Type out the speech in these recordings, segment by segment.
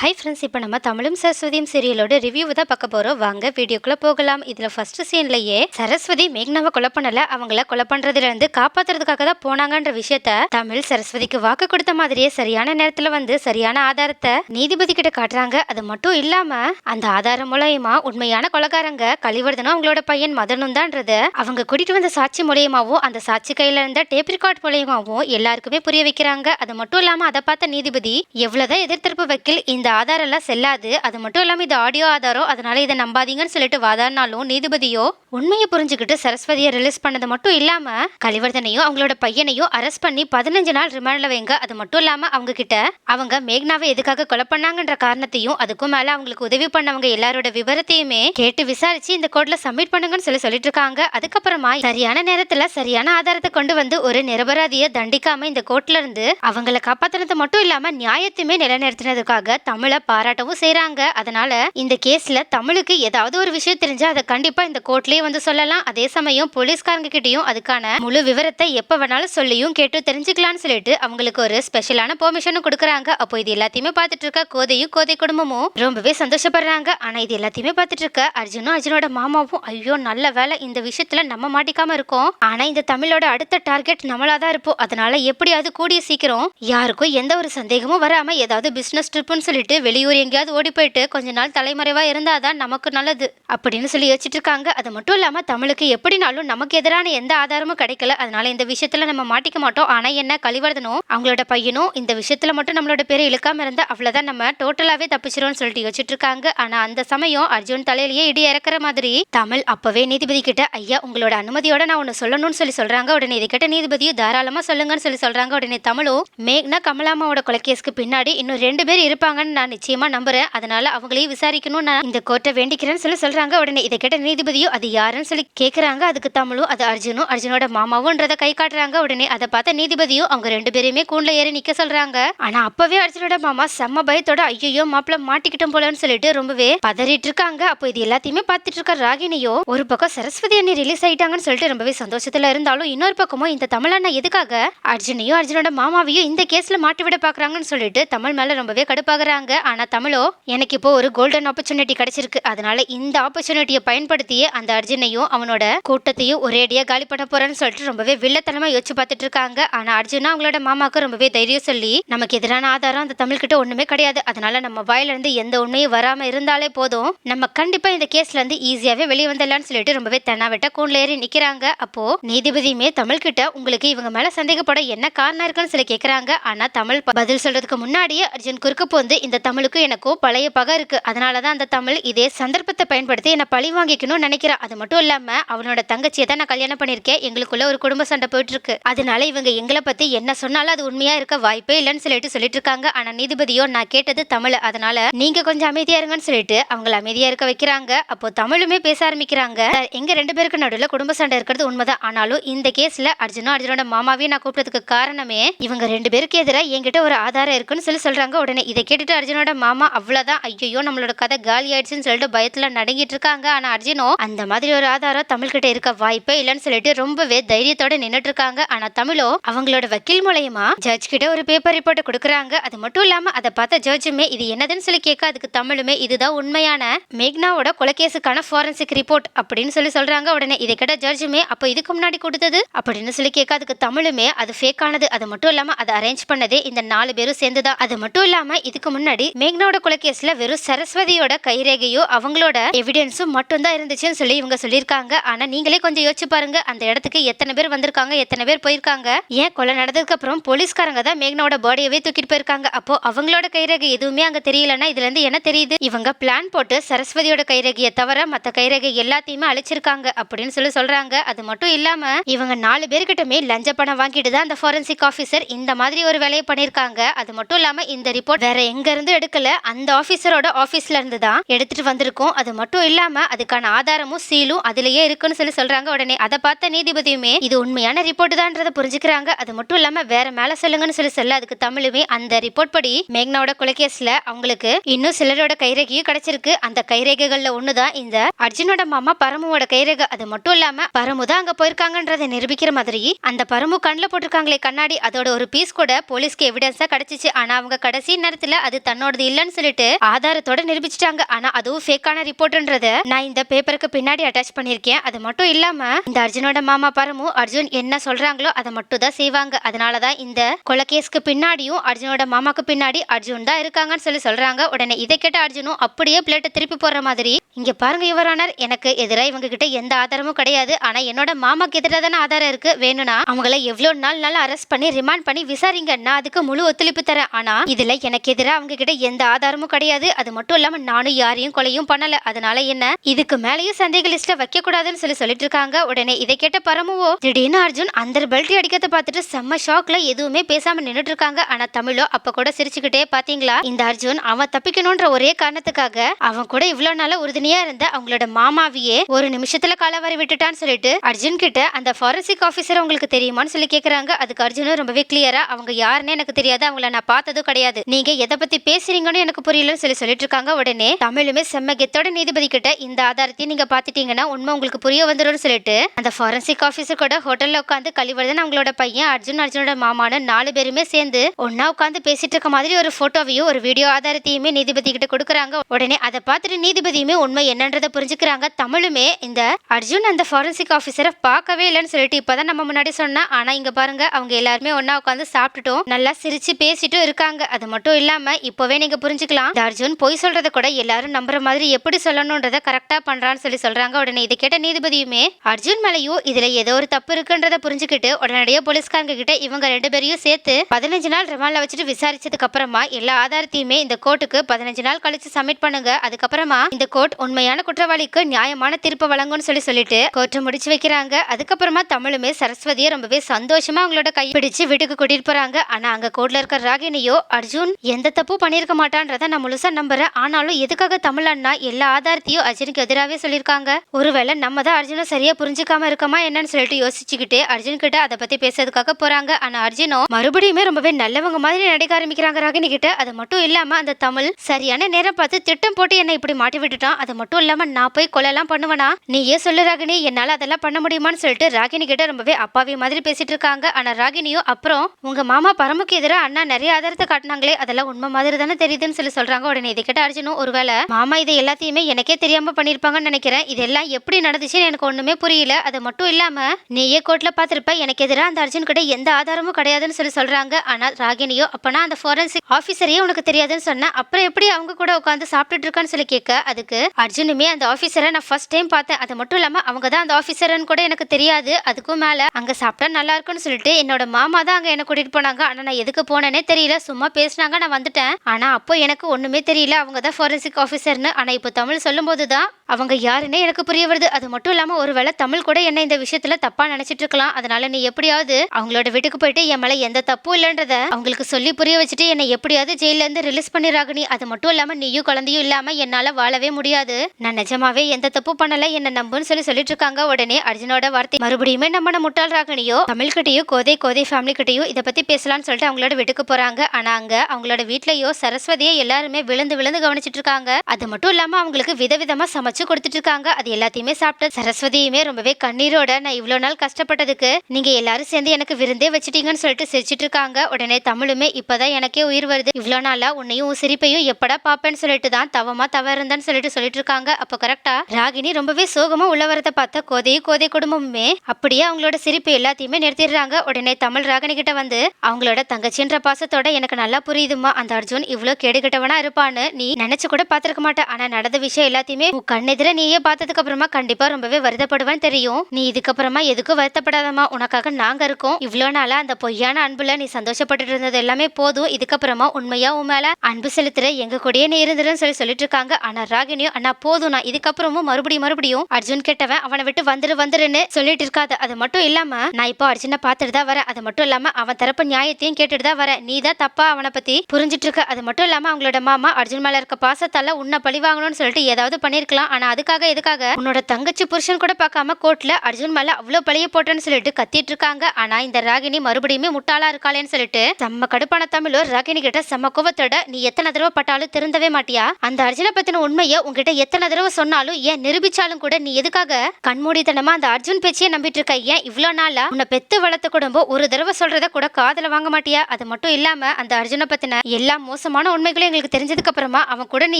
Hi friends இப்போ நம்ம தமிழும் சரஸ்வதியும் சீரியலோட ரிவ்யூ தான் பார்க்க போகிறோம் வாங்க வீடியோக்குள்ளே போகலாம். இதில் ஃபர்ஸ்ட் சீன்லையே சரஸ்வதி மேக்னாவை கொலை பண்ணல. அவங்கள கொலை பண்ணுறதுலேருந்து காப்பாற்றுறதுக்காக தான் போனாங்கன்ற விஷயத்த தமிழ் சரஸ்வதிக்கு வாக்கு கொடுத்த மாதிரியே சரியான நேரத்தில் வந்து சரியான ஆதாரத்தை நீதிபதி கிட்ட காட்டுறாங்க. அது மட்டும் இல்லாமல் அந்த ஆதாரம் மூலயமா உண்மையான கொலகாரங்க கலிவர்தனும் அவங்களோட பையன் மதனும் தான்றது அவங்க கூட்டிட்டு வந்த சாட்சி மூலியமாகவும் அந்த சாட்சி கையில் இருந்த டேப் ரெக்கார்ட் மூலியமாகவும் எல்லாருக்குமே புரிய வைக்கிறாங்க. அது மட்டும் இல்லாமல் அதை பார்த்த நீதிபதி எவ்வளோதான் எதிர்த்தரப்பு வக்கீல் இந்த ஆதாரம் எல்லாம் செல்லாது. அது மட்டும் இல்லாமல் இது ஆடியோ ஆதாரம். அதனால இதை நம்பாதீங்கன்னு சொல்லிட்டு வாதாடினாலும் நீதிபதியோ உண்மையை புரிஞ்சுக்கிட்டு சரஸ்வதியை ரிலீஸ் பண்ணது மட்டும் இல்லாமல் கலிவர்தனையும் அவங்களோட பையனையும் அரெஸ்ட் பண்ணி பதினஞ்சு நாள் ரிமாண்டில் வைங்க. அது மட்டும் இல்லாமல் அவங்க கிட்ட அவங்க மேக்னாவை எதுக்காக கொலை பண்ணாங்கன்ற காரணத்தையும் அதுக்கும் மேலே அவங்களுக்கு உதவி பண்ணவங்க எல்லாரோட விவரத்தையுமே கேட்டு விசாரிச்சு இந்த கோர்ட்ல சப்மிட் பண்ணுங்கன்னு சொல்லி சொல்லிட்டு இருக்காங்க. அதுக்கப்புறமா சரியான நேரத்தில் சரியான ஆதாரத்தை கொண்டு வந்து ஒரு நிரபராதியை தண்டிக்காம இந்த கோர்ட்ல இருந்து அவங்கள காப்பாத்தினது மட்டும் இல்லாமல் நியாயத்தையுமே நிலைநிறுத்தினதுக்காக தமிழை பாராட்டவும் செய்கிறாங்க அதனால இந்த கேஸில் தமிழுக்கு ஏதாவது ஒரு விஷயம் தெரிஞ்சால் அதை கண்டிப்பாக இந்த கோர்ட்லயே வந்து சொல்லலாம். அதே சமயம் போலீஸ்காரங்க கிட்டேயும் அதுக்கான முழு விவரத்தை எப்போ வேணாலும் சொல்லியும் கேட்டு தெரிஞ்சுக்கலாம்னு சொல்லிட்டு அவங்களுக்கு ஒரு ஸ்பெஷலான பெர்மிஷனும் கொடுக்குறாங்க. அப்போ இது எல்லாத்தையுமே பார்த்துட்டு இருக்க கோதையும் கோதை குடும்பமும் ரொம்பவே சந்தோஷப்படுறாங்க. ஆனால் இது எல்லாத்தையுமே பார்த்துட்டு இருக்க அர்ஜுனும் அர்ஜுனோட மாமாவும் ஐயோ நல்ல வேலை இந்த விஷயத்துல நம்ம மாட்டிக்காம இருக்கோம். ஆனா இந்த தமிழோட அடுத்த டார்கெட் நம்மளா தான் இருப்போம். அதனால எப்படியாவது கூடிய சீக்கிரம் யாருக்கும் எந்த ஒரு சந்தேகமும் வராம ஏதாவது பிசினஸ் ட்ரிப்னு சொல்லிட்டு வெளியூர் எங்கேயாவது ஓடி போயிட்டு கொஞ்ச நாள் தலைமறைவா இருந்தாதான் நமக்கு நல்லது அப்படின்னு சொல்லி யோசிச்சுட்டு இருக்காங்க. அது மட்டும் இல்லாம தமிழுக்கு எப்படினாலும் நமக்கு எதிரான எந்த ஆதாரமும் கிடைக்கல. அதனால இந்த விஷயத்துல நம்ம மாட்டிக்க மாட்டோம். ஆனா என்ன கழிவர்தனும் அவங்களோட பையனும் இந்த விஷயத்துல மட்டும் நம்மளோட பேரை இழுக்காம இருந்தா அவ்வளவுதான் நம்ம டோட்டலாவே தப்பிச்சிரும்னு சொல்லிட்டு யோசிச்சுட்டு இருக்காங்க. ஆனா அந்த சமயம் அர்ஜுன் தலையிலேயே இடி இறக்குற மாதிரி தமிழ் அப்பவே நீதிபதி கிட்ட ஐயா உங்களோட அனுமதியோட நான் ஒன்று சொல்லணும்னு சொல்லி சொல்றாங்க. உடனே இதை கேட்ட நீதிபதியும் தாராளமா சொல்லுங்கன்னு சொல்லி சொல்றாங்க. உடனே தமிழும் மேக்னா கமலாமாவோட கொலைகேஸ்க்கு பின்னாடி இன்னும் ரெண்டு பேர் இருப்பாங்கன்னு நான் நிச்சயமாக நம்புகிறேன் அதனால் அவங்களையும் விசாரிக்கணும் நான் இந்த கோர்ட்டை வேண்டிக்கிறேன்னு சொல்லி சொல்கிறாங்க உடனே இதை கேட்ட நீதிபதியும் அது யாருன்னு சொல்லி கேட்குறாங்க அதுக்கு தமிழும் அது அர்ஜுனும் அர்ஜுனோட மாமாவும்ன்றத கை காட்டுறாங்க. உடனே அதை பார்த்த நீதிபதியும் அவங்க ரெண்டு பேரையுமே கூண்டில் ஏறி நிற்க சொல்கிறாங்க ஆனால் அப்போவே அர்ஜுனோட மாமா செம்ம பயத்தோட ஐயோ மாப்பிள்ள மாட்டிக்கிட்டோம் போலன்னு சொல்லிட்டு ரொம்பவே பதறிட்டு இருக்காங்க அப்போ இது எல்லாத்தையுமே பார்த்துட்டு இருக்க ராகினியோ ஒரு பக்கம் சரஸ்வதி அண்ணி ரிலீஸ் ஆயிட்டாங்கன்னு சொல்லிட்டு ரொம்பவே சந்தோஷத்துல இருந்தாலும் இன்னொரு பக்கமும் இந்த தமிழ் எதுக்காக அர்ஜுனையும் அர்ஜுனோட மாமாவையும் இந்த கேஸ்ல மாட்டி விட பாக்குறாங்கன்னு சொல்லிட்டு தமிழ் மேல ரொம்பவே கடுப்பாகிறாங்க. ஆனால் தமிழோ எனக்கு இப்போ ஒரு கோல்டன் ஆப்பர்ச்சுனிட்டி கிடைச்சிருக்கு. அதனால இந்த ஆப்பர்ச்சுனிட்டியை பயன்படுத்தியே அந்த அர்ஜுனையும் அவனோட கூட்டத்தையும் ஒரேடியாக காலி பண்ண போறேன்னு சொல்லிட்டு ரொம்பவே வில்லத்தனமாக யோசிச்சு பார்த்துட்டு இருக்காங்க. ஆனால் அர்ஜுனா அவங்களோட மாமாவுக்கு ரொம்பவே தைரியம் சொல்லி நமக்கு எதிரான ஆதாரம் அந்த தமிழ்கிட்ட ஒன்றுமே கிடையாது. அதனால நம்ம வாயிலேருந்து எந்த உண்மையும் வராமல் இருந்தாலே போதும். நம்ம கண்டிப்பாக இந்த கேஸ்லேருந்து ஈஸியாகவே வெளியே வந்துடலாம்னு சொல்லிட்டு ரொம்பவே தென்னாவெட்ட கூண்டில் ஏறி நிற்கிறாங்க அப்போது நீதிபதியுமே தமிழ்கிட்ட உங்களுக்கு இவங்க மேலே சந்தேகப்பட என்ன காரணம் இருக்குன்னு சொல்லி கேட்குறாங்க ஆனால் தமிழ் பதில் சொல்கிறதுக்கு முன்னாடியே அர்ஜுன் குறுக்க போந்து இந்த தமிழுக்கும் எனக்கும் பழைய பகை அதனால தான் அந்த தமிழ் இதே சந்தர்ப்பத்தை பயன்படுத்தி என்னை பழி வாங்கிக்கணும்னு நினைக்கிறான் அது மட்டும் இல்லாமல் அவனோட தங்கச்சியை தான் நான் கல்யாணம் பண்ணியிருக்கேன். எங்களுக்குள்ள ஒரு குடும்ப சண்டை போயிட்டுருக்கு. அதனால இவங்க எங்களை பற்றி என்ன சொன்னாலும் அது உண்மையாக இருக்க வாய்ப்பே இல்லைன்னு சொல்லிட்டு சொல்லிட்டு இருக்காங்க ஆனால் நீதிபதியோ நான் கேட்டது தமிழ். அதனால நீங்கள் கொஞ்சம் அமைதியாக இருங்கன்னு சொல்லிட்டு அவங்கள அமைதியாக இருக்க வைக்கிறாங்க. அப்போ தமிழுமே பேச ஆரம்பிக்கிறாங்க. எங்கள் எங்க ரெண்டு பேருக்கு நடுவில் குடும்ப சண்டை இருக்கிறது உண்மைதான். ஆனாலும் இந்த கேஸில் அர்ஜுனும் அர்ஜுனோட மாமாவையும் நான் கூப்பிட்டதுக்கு காரணமே இவங்க ரெண்டு பேருக்கு எதிராக என்கிட்ட ஒரு ஆதாரம் இருக்குன்னு சொல்லி சொல்கிறாங்க உடனே இதை கேட்டுட்டு அர்ஜுனோட மாமா அவ்வளவுதான். ஐயோ நம்மளோட கதை காலி ஆயிடுச்சுன்னு சொல்லிட்டு பயத்துல நடங்கிட்டு இருக்காங்க. ஆனா அர்ஜுனோ அந்த மாதிரி ஒரு ஆதாரம் தமிழ் கிட்ட இருக்க வாய்ப்பே இல்லைன்னு சொல்லிட்டு ரொம்பவே தைரியத்தோட நின்றுட்டு இருக்காங்க. ஆனா தமிழோ அவங்களோட வக்கீல் மூலயமா ஜட்ஜ் கிட்ட ஒரு பேப்பர் ரிப்போர்ட் கொடுக்குறாங்க. அது மட்டும் இல்லாம அதை பார்த்த ஜட்ஜுமே இது என்னதுன்னு சொல்லி கேட்க அதுக்கு தமிழுமே இதுதான் உண்மையான மேக்னாவோட கொலைகேஸுக்கான ஃபாரன்சிக் ரிப்போர்ட் அப்படின்னு சொல்லி சொல்றாங்க. உடனே இதை கேட்ட ஜட்ஜுமே அப்போ இதுக்கு முன்னாடி கொடுத்தது? அப்படின்னு சொல்லி கேட்க அதுக்கு தமிழுமே அது ஃபேக் ஆனது. அது மட்டும் இல்லாம அதை அரேஞ்ச் பண்ணதே இந்த நாலு பேரும் சேர்ந்துதான். அது மட்டும் இல்லாம இதுக்கு முன்னாடி முன்னாடி மேக்னாவோட கொலைகேஸ்ல வெறும் சரஸ்வதியோட கைரேகையோ அவங்களோட எவிடன்ஸும் மட்டும்தான் இருந்துச்சுன்னு சொல்லி இவங்க சொல்லியிருக்காங்க. ஆனா நீங்களே கொஞ்சம் யோசிச்சு பாருங்க. அந்த இடத்துக்கு எத்தனை பேர் வந்திருக்காங்க எத்தனை பேர் போயிருக்காங்க. ஏன் கொலை நடந்ததுக்கு அப்புறம் போலீஸ்காரங்க தான் மேக்னாவோட பாடியவே தூக்கிட்டு போயிருக்காங்க. அப்போ அவங்களோட கைரேகை எதுவுமே அங்க தெரியலன்னா இதுல இருந்து என்ன தெரியுது? இவங்க பிளான் போட்டு சரஸ்வதியோட கைரேகையை தவிர மத்த கைரேகை எல்லாத்தையுமே அழிச்சிருக்காங்க அப்படின்னு சொல்லி சொல்றாங்க. அது மட்டும் இல்லாம இவங்க நாலு பேர்கிட்டமே லஞ்ச பணம் வாங்கிட்டு தான் அந்த ஃபாரன்சிக் ஆபீசர் இந்த மாதிரி ஒரு வேலையை பண்ணிருக்காங்க அது மட்டும் இல்லாம இந்த ரிப்போர்ட் வேற எங்க இருந்து எடுக்கல. அந்த ஆபீசரோட ஆபீஸ்ல இருந்து தான் எடுத்துட்டு வந்திருக்கோம். அது மட்டும் இல்லாம அதுக்கான ஆதாரமும் சீலும் அதுலயே இருக்குன்னு சொல்லி சொல்றாங்க. உடனே அதை பார்த்த நீதிபதியுமே இது உண்மையான ரிப்போர்ட் தான்றதை புரிஞ்சுக்கிறாங்க. அது மட்டும் இல்லாம வேற மேல சொல்லுங்கன்னு சொல்லி சொல்ல அதுக்கு தமிழுமே அந்த ரிப்போர்ட் படி மேக்னாவோட கொலைகேஸ்ல அவங்களுக்கு இன்னும் சிலரோட கைரேகையும் கிடைச்சிருக்கு. அந்த கைரேகைகள்ல ஒண்ணுதான் இந்த அர்ஜுனோட மாமா பரமுவோட கைரேகை. அது மட்டும் இல்லாம பரமு தான் அங்க போயிருக்காங்கன்றதை நிரூபிக்கிற மாதிரி அந்த பரமு கண்ணில் போட்டிருக்காங்களே கண்ணாடி. அதோட ஒரு பீஸ் கூட போலீஸ்க்கு எவிடன்ஸா கிடைச்சிச்சு. ஆனா அவங்க கடைசி நேரத்துல அது தன்னோடது இல்லைன்னு சொல்லிட்டு ஆதாரத்தோட நிரூபிச்சிட்டாங்க. ஆனா அதுவும் ஃபேக்கான ரிப்போர்ட்ன்றத நான் இந்த பேப்பருக்கு பின்னாடி அட்டாச் பண்ணிருக்கேன் அது மட்டும் இல்லாம இந்த அர்ஜுனோட மாமா பரமு அர்ஜுன் என்ன சொல்றாங்களோ அதை மட்டும் தான் செய்வாங்க. அதனாலதான் இந்த கொலகேஸ்க்கு பின்னாடியும் அர்ஜுனோட மாமாக்கு பின்னாடி அர்ஜுன் தான் இருக்காங்கன்னு சொல்லி சொல்றாங்க. உடனே இதை கேட்ட அர்ஜுனும் அப்படியே பிளேட்டை திருப்பி போடுற மாதிரி இங்க பாருங்க யுவரானர் எனக்கு எதிராக இவங்க கிட்ட எந்த ஆதாரமும் கிடையாது. ஆனா என்னோட மாமாக்கு எதிராக தானே ஆதாரம் இருக்கு. வேணும்னா அவங்கள எவ்வளவு நாள் நாள் அரெஸ்ட் பண்ணி ரிமாண்ட் பண்ணி விசாரிங்க. நான் அதுக்கு முழு ஒத்துழைப்பு தரேன். ஆனா இதுல எனக்கு எதிராக அவங்க கிட்ட எந்த ஆதாரமும் கிடையாது. அது மட்டும் இல்லாம நானும் யாரையும் கொலையும் பண்ணல. அதனால என்ன? இதுக்கு மேலேயும் சந்தேக லிஸ்ட வைக்க கூடாதுன்னு சொல்லி சொல்லிட்டு இருக்காங்க உடனே இதை கேட்ட பரமுவோ திடீர்னு அர்ஜுன் அந்த பெல்ட் அடிக்கிறத பார்த்துட்டு செம்ம ஷாக்ல எதுவுமே பேசாம நின்னுட்டு இருக்காங்க ஆனா தமிழோ அப்ப கூட சிரிச்சுக்கிட்டே பாத்தீங்களா? இந்த அர்ஜுன் அவன் தப்பிக்கணும்ன்ற ஒரே காரணத்துக்காக அவன் கூட இவ்வளவு நாள உறுதுணையா இருந்த அவங்களோட மாமாவையே ஒரு நிமிஷத்துல காலவாரி விட்டுட்டான்னு சொல்லிட்டு அர்ஜுன் கிட்ட அந்த ஃபாரன்சிக் ஆபீசர் உங்களுக்கு தெரியுமான்னு சொல்லி கேக்குறாங்க. அதுக்கு அர்ஜுனும் ரொம்பவே கிளியரா அவங்க யாருன்னு எனக்கு தெரியாது. அவங்கள நான் பார்த்ததும் கிடையாது. நீங்க எதை பத்தி பேசுறீங்கன்னு எனக்கு புரியலன்னு சொல்லி சொல்லிட்டு இருக்காங்க உடனே தமிழுமே செம்ம கெத்தோட நீதிபதி கிட்ட இந்த ஆதாரத்தையும் நீங்க பாத்துட்டீங்கன்னா உண்மை உங்களுக்கு புரிய வந்துடும் சொல்லிட்டு அந்த ஃபாரன்சிக் ஆபீசர் கூட ஹோட்டல்ல உட்காந்து கழிவர்தன் அவங்களோட பையன் அர்ஜுன் அர்ஜுனோட மாமான நாலு பேருமே சேர்ந்து ஒன்னா உட்காந்து பேசிட்டு இருக்க மாதிரி ஒரு போட்டோவையும் ஒரு வீடியோ ஆதாரத்தையுமே நீதிபதி கிட்ட கொடுக்குறாங்க. உடனே அதை பார்த்துட்டு நீதிபதியுமே உண்மை என்னன்றதை புரிஞ்சுக்கிறாங்க. தமிழுமே இந்த அர்ஜுன் அந்த ஃபாரன்சிக் ஆஃபீஸரை பார்க்கவே இல்லைன்னு சொல்லிட்டு இப்பதான் நம்ம முன்னாடி சொன்னா. ஆனா இங்க பாருங்க அவங்க எல்லாருமே ஒன்னா உட்காந்து சாப்பிட்டுட்டும். நல்லா சிரிச்சு பேசிட்டும் இருக்காங்க. அது மட்டும் இல்லாம இப்போவே நீங்க புரிஞ்சுக்கலாம். இந்த அர்ஜுன் பொய் சொல்றத கூட எல்லாரும் நம்புற மாதிரி எப்படி சொல்லணும்ன்றத கரெக்டா பண்றான்னு சொல்லி சொல்றாங்க. உடனே இதை கேட்ட நீதிபதியுமே அர்ஜுன் மேலையும் இதுல ஏதோ ஒரு தப்பு இருக்குன்றத புரிஞ்சுக்கிட்டு உடனடியாக போலீஸ்காரங்க கிட்ட இவங்க ரெண்டு பேரையும் சேர்த்து பதினஞ்சு நாள் ரிமாண்ட்ல வச்சுட்டு விசாரிச்சதுக்கு அப்புறமா எல்லா ஆதாரத்தையுமே இந்த கோர்ட்டுக்கு பதினஞ்சு நாள் கழிச்சு சப்மிட் பண்ணுங்க. அதுக்கப்புறமா இந்த கோர்ட் உண்மையான குற்றவாளிக்கு நியாயமான தீர்ப்பு வழங்கும்னு சொல்லி சொல்லிட்டு கோர்ட்டை முடிச்சு வைக்கிறாங்க. அதுக்கப்புறமா தமிழுமே சரஸ்வதியை ரொம்பவே சந்தோஷமா அவங்களோட கை பிடிச்சு வீட்டுக்கு கூட்டிட்டு போறாங்க. ஆனா அங்க கோர்ட்ல இருக்கிற ராகினியோ அர்ஜுன் எந்த தப்பும் பண்ணிருக்க மாட்டான்றத நான் முழுசா நம்புறேன். ஆனாலும் எதுக்காக தமிழ் அண்ணா எல்லா ஆதாரத்தையும் அர்ஜுனுக்கு எதிராகவே சொல்லியிருக்காங்க ஒருவேளை நம்ம தான் அர்ஜுனை சரியா புரிஞ்சுக்காம இருக்கமா என்னன்னு சொல்லிட்டு யோசிச்சுக்கிட்டு அர்ஜுன் கிட்ட அதை பத்தி பேசுறதுக்காக போறாங்க. ஆனா அர்ஜுனோ மறுபடியுமே ரொம்பவே நல்லவங்க மாதிரி நடிக்க ஆரம்பிக்கிறாங்க ராகினி கிட்ட. அது மட்டும் இல்லாம அந்த தமிழ் சரியான நேரம் பார்த்து திட்டம் போட்டு என்னை இப்படி மாட்டி விட்டுட்டான். அது மட்டும் இல்லாம நான் போய் கொலைலாம் பண்ணுவேனா? நீ ஏன் சொல்லு ராகினி என்னால அதெல்லாம் பண்ண முடியுமான்னு சொல்லிட்டு ராகினி கிட்ட ரொம்பவே அப்பாவி மாதிரி பேசிட்டு இருக்காங்க. ஆனா ராகினியும் அப்புறம் உங்க மாமா பரமுக்கு எதிராக அண்ணா நிறைய ஆதாரத்தை காட்டினாங்களே அதெல்லாம் உண்மை மாதிரி தானே தெரியுதுன்னு சொல்லி சொல்றாங்க. உடனே இதை கேட்ட அர்ஜுனும் ஒருவேளை மாமா இதை எல்லாத்தையுமே எனக்கே தெரியாம பண்ணியிருப்பாங்கன்னு நினைக்கிறேன். இதெல்லாம் எப்படி நடந்துச்சுன்னு எனக்கு ஒண்ணுமே புரியல. அது மட்டும் இல்லாம நீயே கோர்ட்ல பாத்திருப்ப எனக்கு எதிராக அந்த அர்ஜுன் கிட்ட எந்த ஆதாரமும் கிடையாதுன்னு சொல்லி சொல்றாங்க. ஆனால் ராகினியோ அப்பனா அந்த ஃபாரன்சிக் ஆபீசரையே உனக்கு தெரியாதுன்னு சொன்னேன் அப்புறம் எப்படி அவங்க கூட உட்காந்து சாப்பிட்டுட்டு இருக்கான்னு சொல்லி கேட்க அதுக்கு அர்ஜுனுமே அந்த ஆபீசரை நான் ஃபர்ஸ்ட் டைம் பார்த்தேன். அது மட்டும் இல்லாம அவங்க தான் அந்த ஆபீசர்னு கூட எனக்கு தெரியாது. அதுக்கும் மேல அங்க சாப்பிட்டா நல்லா இருக்கும்னு சொல்லிட்டு என்னோட மாமா தான் அங்க என்ன கூட்டிட்டு போனாங்க. ஆனா நான் எதுக்கு போனேனே தெரியல. சும்மா பேசினாங்க நான் வந்துட்டேன். ஆனா அப்போ எனக்கு ஒன்றுமே தெரியல. அவங்க தான் ஃபாரன்சிக் ஆஃபீஸர்னு ஆனால் இப்போ தமிழ் சொல்லும்போது தான் அவங்க யாருன்னே எனக்கு புரிய வருது. அது மட்டும் இல்லாமல் ஒருவேளை தமிழ் கூட என்ன இந்த விஷயத்துல தப்பா நினைச்சிட்டு இருக்கலாம். அதனால நீ எப்படியாவது அவங்களோட வீட்டுக்கு போயிட்டு என் மேல எந்த தப்பும் இல்லைன்றத அவங்களுக்கு சொல்லி புரிய வச்சுட்டு என்னை எப்படியாவது ஜெயில இருந்து ரிலீஸ் பண்ணிடுறாங்க நீ அது மட்டும் இல்லாம நீயும் குழந்தையும் இல்லாம என்னால வாழவே முடியாது. நான் நிஜமாவே எந்த தப்பு பண்ணல. என்ன நம்புன்னு சொல்லி சொல்லிட்டு இருக்காங்க. உடனே அர்ஜுனோட வார்த்தை மறுபடியுமே நம்ம முட்டாள் ராகணியோ தமிழ் கிட்டயோ கோதை கோதை ஃபேமிலி கிட்டயோ இதை பத்தி பேசலாம்னு சொல்லிட்டு அவங்களோட வீட்டுக்கு போறாங்க. ஆனா அங்க அவங்களோட வீட்லயோ சரஸ்வதியை எல்லாருமே விழுந்து விழுந்து கவனிச்சிட்டு இருக்காங்க அது மட்டும் இல்லாம அவங்களுக்கு விதவிதமா சமைச்சு கொடுத்துட்டு இருக்காங்க அது எல்லாத்தையுமே சாப்பிட்ட சரஸ்வதியுமே ரொம்பவே கண்ணீரோட நான் இவ்வளவு நாள் கஷ்டப்பட்டதுக்கு நீங்க எல்லாரும் சேர்ந்து எனக்கு விருந்தே வச்சிட்டீங்கன்னு சொல்லிட்டு சிரிச்சிட்டு இருக்காங்க உடனே தமிழுமே இப்பதான் எனக்கே உயிர் வருது. இவ்வளவு நாளா உன்னையும் சிரிப்பையும் எப்படா பாப்பேன்னு சொல்லிட்டு தான் தவமா தவ இருந்தேன்னு சொல்லிட்டு சொல்லிட்டு இருக்காங்க அப்போ கரெக்டா ராகினி ரொம்பவே சோகமா உள்ள வரத பார்த்த கோதையும் கோதை குடும்பமுமே அப்படியே அவங்களோட சிரிப்பு எல்லாத்தையுமே நிறுத்திடுறாங்க. உடனே தமிழ் ராகினி கிட்ட வந்து அவங்களோட தங்கச்சின்ற பாசத்தோட எனக்கு நல்லா புரியுதுமா அந்த அர்ஜுன் இவ்வளவு கேடுகட்டவனா இருப்பான்னு நீ நினைச்சு கூட பாத்திருக்க மாட்ட. ஆனா நடந்த விஷயம் எல்லாத்தையுமே உன் கண்ணெதிர நீயே பார்த்ததுக்கு அப்புறமா கண்டிப்பா ரொம்பவே வருத்தப்படுவேன்னு தெரியும். நீ இதுக்கப்புறமா எதுக்கும் வருத்தப்படாதம்மா. உனக்காக நாங்க இருக்கோம். இவ்வளவு நாளா அந்த பொய்யான அன்புல நீ சந்தோஷப்பட்டுட்டு இருந்தது எல்லாமே போதும். இதுக்கப்புறமா உண்மையா உன் மேல அன்பு செலுத்துற எங்க கூடயே நீ இருந்துருன்னு சொல்லி சொல்லிட்டு இருக்காங்க. ஆனா ராகினியும் அண்ணா போதும். நான் இதுக்கப்புறமும் மறுபடியும் மறுபடியும் அர்ஜுன் கேட்டவன் அவனை விட்டு வந்துரு வந்துருன்னு சொல்லிட்டு இருக்காது. அது மட்டும் இல்லாம நான் இப்போ அர்ஜுனை பார்த்துட்டு தான் வரேன். அது மட்டும் இல்லாம அவன் தரப்பு நியாயத்தையும் கேட்டுட்டு தான் வரேன். நீ தான் தப்பா அவனை பத்தி புரிஞ்சிட்டு இருக்க. அது மட்டும் இல்லாமல் அவங்களோட மாமா அர்ஜுன் மேல இருக்க பாசத்தால் உன்னை பழி வாங்கணும்னு சொல்லிட்டு ஏதாவது பண்ணியிருக்கலாம் ஆனால் அதுக்காக எதுக்காக? உன்னோட தங்கச்சி புருஷன் கூட பார்க்காம கோர்ட்டில் அர்ஜுன் மேலே அவ்வளோ பழிய போட்டேன்னு சொல்லிட்டு கத்திட்டு இருக்காங்க. ஆனால் இந்த ராகினி மறுபடியுமே முட்டாளா இருக்காளேன்னு சொல்லிட்டு செம்ம கடுப்பான தமிழோ ராகினி கிட்ட செம்ம கோவத்தோட நீ எத்தனை தடவை பட்டாலும் திருந்தவே மாட்டியா? அந்த அர்ஜுனை பற்றின உண்மையை உங்ககிட்ட எத்தனை தடவை சொன்னாலும் ஏன் நிரூபிச்சாலும் கூட நீ எதுக்காக? கண்மூடித்தனமா அந்த அர்ஜுன் பேச்சையே நம்பிட்டு இருக்க ஏன் இவ்வளோ நாளா? உன்னை பெத்து வளர்த்த குடும்பம் ஒரு தடவை சொல்றத கூட காதல வாங்க மாட்டியா? அது மட்டும் இல்லாம அந்த அர்ஜுனை பத்தின எல்லா மோச மோசமான உண்மைகளும் எங்களுக்கு தெரிஞ்சதுக்கு அப்புறமா அவன் கூட நீ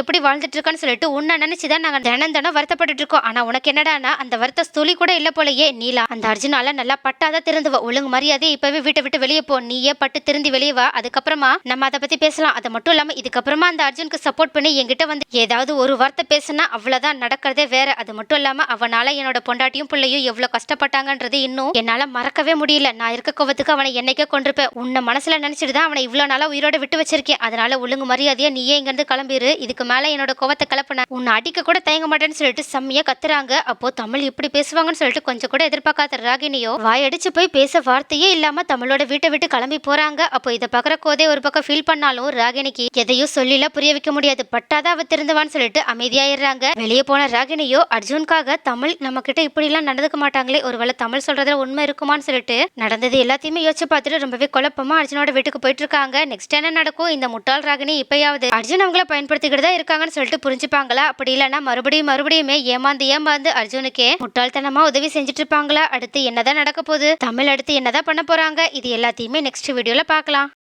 எப்படி வாழ்ந்துட்டு இருக்கான்னு சொல்லிட்டு உன்னை நினைச்சுதான் நாங்கள் தினம் தினம் வருத்தப்பட்டுட்டு இருக்கோம் ஆனா உனக்கு என்னடானா அந்த வருத்த துளி கூட இல்ல போலயே நீலா. அந்த அர்ஜுனால நல்லா பட்டாதான் திருந்துவ. ஒழுங்கு மரியாதை இப்பவே வீட்டை விட்டு வெளியே போ. நீயே பட்டு திருந்தி வெளியே வா. அதுக்கப்புறமா நம்ம அதை பத்தி பேசலாம். அது மட்டும் இல்லாம இதுக்கப்புறமா அந்த அர்ஜுனுக்கு சப்போர்ட் பண்ணி என்கிட்ட வந்து ஏதாவது ஒரு வார்த்தை பேசுனா அவ்வளவுதான் நடக்கிறதே வேற. அது மட்டும் இல்லாம அவனால என்னோட பொண்டாட்டியும் பிள்ளையும் எவ்வளவு கஷ்டப்பட்டாங்கன்றது இன்னும் என்னால மறக்கவே முடியல. நான் இருக்க கோவத்துக்கு அவனை என்னைக்கே கொண்டிருப்பேன் உன்னை மனசுல நினைச்சிட்டு தான் அவனை இவ்வளவு நாளா உயிரோட விட்டு வச்சிருக்கேன். அதனால ஒழுங்கு மரியாதையா நீயே இங்கேருந்து கிளம்பிடு கிளம்பிரு. இதுக்கு மேலே என்னோட கோவத்தை கிளப்புன. உன்னை அடிக்க கூட தயங்க மாட்டேன்னு சொல்லிட்டு செம்மையா கத்துறாங்க. அப்போ தமிழ் இப்படி பேசுவாங்கன்னு சொல்லிட்டு கொஞ்சம் கூட எதிர்பார்க்காத ராகினியோ வாயடிச்சு போய் பேச வார்த்தையே இல்லாம தமிழோட வீட்டை விட்டு கிளம்பி போறாங்க. அப்போ இதை பாக்குற கோதே ஒரு பக்கம் ஃபீல் பண்ணாலும் ராகினிக்கு எதையும் சொல்லில புரிய வைக்க முடியாது. பட்டாதான் அவ திருந்துவான்னு சொல்லிட்டு அமைதியாயிடுறாங்க. வெளியே போன ராகினியோ அர்ஜுனுக்காக தமிழ் நம்ம கிட்ட இப்படி எல்லாம் நடந்துக்க மாட்டாங்களே. ஒருவேளை தமிழ் சொல்றதுல உண்மை இருக்குமான்னு சொல்லிட்டு நடந்தது எல்லாத்தையுமே யோசிச்சு பார்த்துட்டு ரொம்பவே குழப்பமா அர்ஜுனோட வீட்டுக்கு போயிட்டு இருக்காங்க. நெக்ஸ்ட் என்ன நடக்கும்? இந்த முட்டை முட்டாள் ராகினி இப்பயாவது அர்ஜுன் அவங்கள பயன்படுத்திக்கிட்டு தான் இருக்காங்கன்னு சொல்லிட்டு புரிஞ்சுப்பாங்களா? அப்படி இல்லைன்னா மறுபடியும் மறுபடியுமே ஏமாந்து ஏமாந்து அர்ஜுனுக்கே முட்டாள்தனமா உதவி செஞ்சுட்டு இருப்பாங்களா அடுத்து என்னதான் நடக்க போகுது? தமிழ் அடுத்து என்னதான் பண்ண போறாங்க? இது எல்லாத்தையுமே நெக்ஸ்ட் வீடியோல பார்க்கலாம்.